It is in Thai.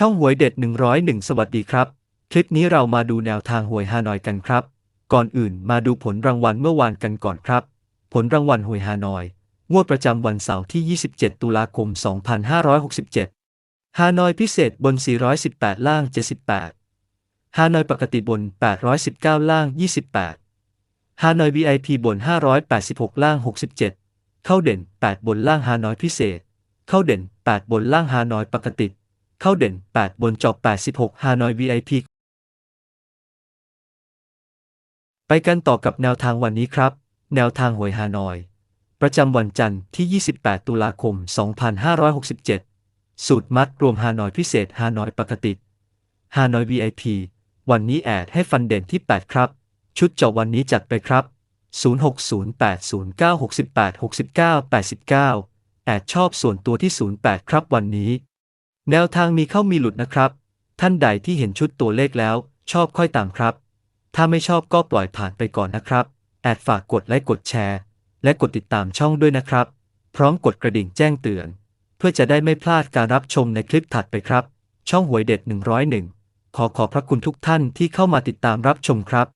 ช่องหวยเด็ด 101 สวัสดีครับ คลิปนี้เรามาดูแนวทางหวยฮานอยกันครับ ก่อนอื่นมาดูผลรางวัลเมื่อวานกันก่อนครับ ผลรางวัลหวยฮานอย งวดประจำวันเสาร์ที่ 27 ตุลาคม 2567 ฮานอยพิเศษบน 418 ล่าง 78 ฮานอยปกติบน 819 ล่าง 28 ฮานอย VIP บน 586 ล่าง 67 เข้าเด่น 8 บนล่างฮานอยพิเศษ เข้าเด่น 8 บนล่างฮานอยปกติ เข้าเด่น 8 บนจอบ86 ฮานอย VIP ไปกันต่อกับแนวทางวันนี้ครับ แนวทางหวยฮานอย ประจำวันจันทร์ที่ 28 ตุลาคม 2567 สูตรมัดรวมฮานอยพิเศษฮานอยปกติฮานอย VIP วันนี้แอดให้ฟันเด่นที่ 8 ครับ ชุดเจาะวันนี้จัดไปครับ 060809686989 แอดชอบส่วนตัวที่ 08 ครับวันนี้ แนวทางมีเข้ามีหลุดนะครับ ท่านใดที่เห็นชุดตัวเลขแล้ว ชอบค่อยตามครับ ถ้าไม่ชอบก็ปล่อยผ่านไปก่อนนะครับ แอดฝากกดไลค์กดแชร์ และกดติดตามช่องด้วยนะครับ พร้อมกดกระดิ่งแจ้งเตือน เพื่อจะได้ไม่พลาดการรับชมในคลิปถัดไปครับ ช่องหวยเด็ด 101 ขอขอบพระคุณทุกท่านที่เข้ามาติดตามรับชมครับ